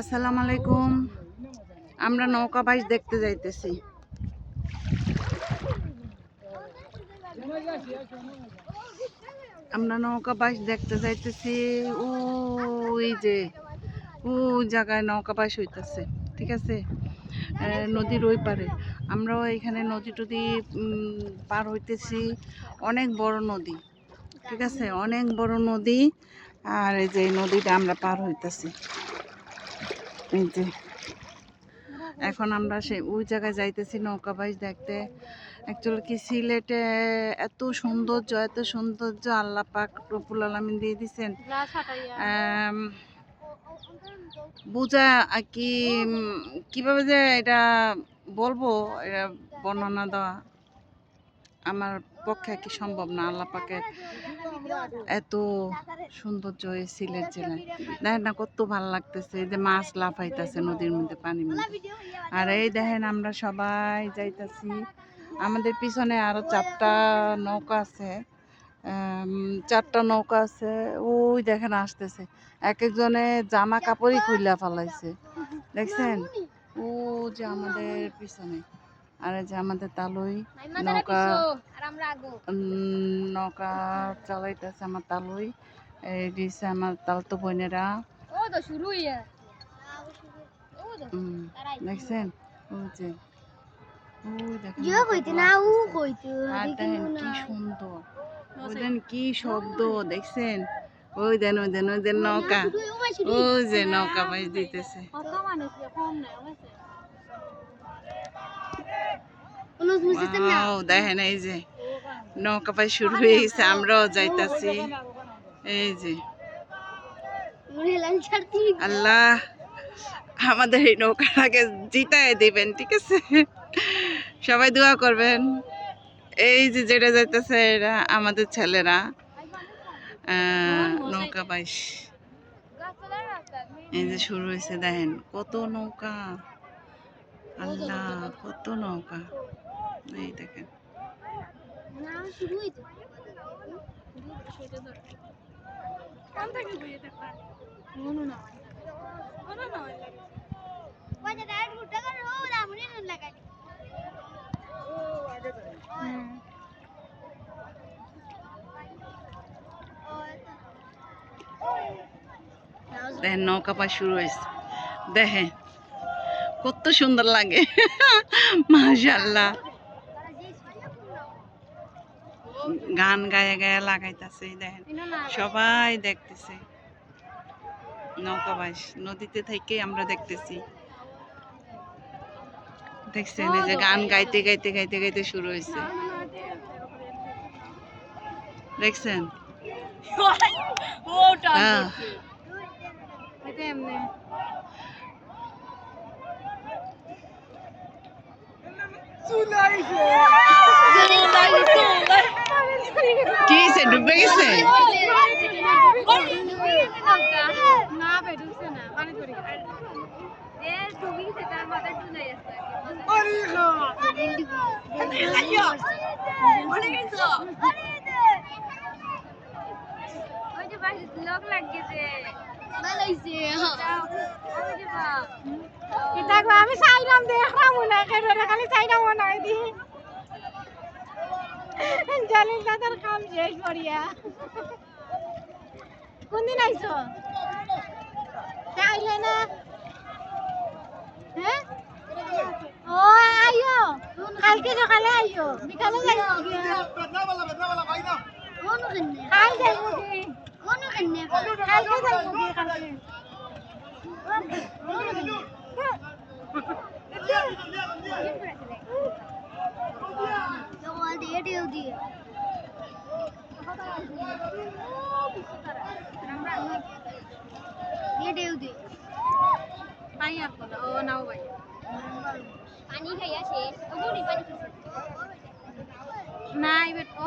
আসসালামু আলাইকুম। আমরা নৌকা বাইশ দেখতে যাইতেছি। আমরা নৌকা বাইশ দেখতে যাইতেছি। ওই যে ওই জায়গায় নৌকা বাইশ হইতেছে, ঠিক আছে? নদীর ওই পারে। আমরাও এখানে নদী টদি পার হইতেছি। অনেক বড় নদী, ঠিক আছে? অনেক বড় নদী। আর এই যে নদীটা আমরা পার হইতেছি। এই যে। এখন আমরা সেই ওই জায়গায় যাইতেছি নৌকা বাইশ দেখতে। অ্যাকচুয়ালি কি সিলেটে এত সৌন্দর্য এত সৌন্দর্য আল্লাহ পাক রবুল আলমিন দিয়ে দিছেন। বোঝা আর কি কীভাবে যে এটা বলব এটা বর্ণনা দেওয়া আমার পক্ষে কি সম্ভব না আল্লাহ পাকের এত সৌন্দর্য সিলেট জেলায়। দেখেন না কত ভালো লাগতেছে যে মাছ লাফাইতেছে নদীর মধ্যে পানির মধ্যে। আর এই দেখেন আমরা সবাই যাইতাছি। আমাদের পিছনে আরও চারটা নৌকা আছে। চারটা নৌকা আছে। ওই দেখেন আসতেছে। এক একজনে জামা কাপড়ই খুইলা ফেলাইছে। দেখছেন? ও যে আমাদের পিছনে। আর এই যে আমাদের তালুই নৌকা উম, নৌকা চালাইতেছে আমার তালুই। এই দিছে আমার তালতো বোনেরা। উম, দেখছেন? কি সুন্দর। ওই কি শব্দ দেখছেন? ওই দেন ওই দেন ওই দেন নৌকা। ওই যে নৌকা বাইজ দিতেছে। দেখেন এই যে নৌকা পাই শুরু হয়ে গেছে আমরাও যাইতাছি। এই যে। আল্লাহ আমাদের এই নৌকাটাকে জিতায় দিবেন ঠিক আছে? সবাই দোয়া করবেন। এই যে যেটা যাইতেছে এরা আমাদের ছেলেরা নৌকা পাইস এই যে শুরু হয়েছে দেখেন কত নৌকা। আল্লাহ কত নৌকা। এই দেখেন। দেখেন নৌকা পা শুরু হয়েছে। দেখেন কত সুন্দর লাগে। মাশাল্লাহ গান গায়ে গায়ে লাগাইতেছে দেখেন। সবাই দেখতেছে। নৌকা নদীতে থেকে আমরা দেখতেছি। দেখছেন এই যে গান গাইতে গাইতে গাইতে গাইতে শুরু হয়েছে দেখছেন? আহ, কি হয়েছে ডুবে গেছে? আমি চাইলাম দেখলাম না কেন খালি চাইলাম নয় দি। জালিল দাদার কাম শেষ করিয়া কোনদিন আইছো? আইলে না? হ্যাঁ ও, আইও। কালকে সকালে আইও। বিকালে যাইও কাল যাইবো কালকে। যাইবো কি কালকে পানি খাইয়া শেষ ও বুড়ি পানি খাইছে না এবার ও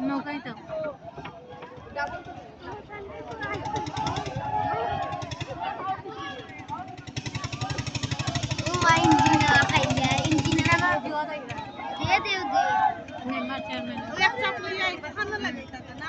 নৌকাই তো মেম্বার চেয়ারম্যান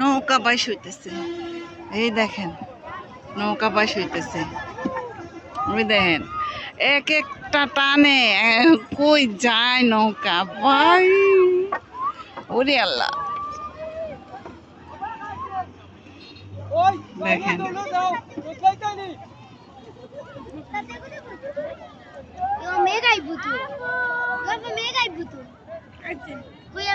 নৌকা বাইশ হইতেছে। এই দেখেন নৌকা বাইশ হইতেছে। ওই দেখেন। এক একটা টানে কই যায় নৌকা? ভাই ওরে আল্লাহ। দেখেন. Kuya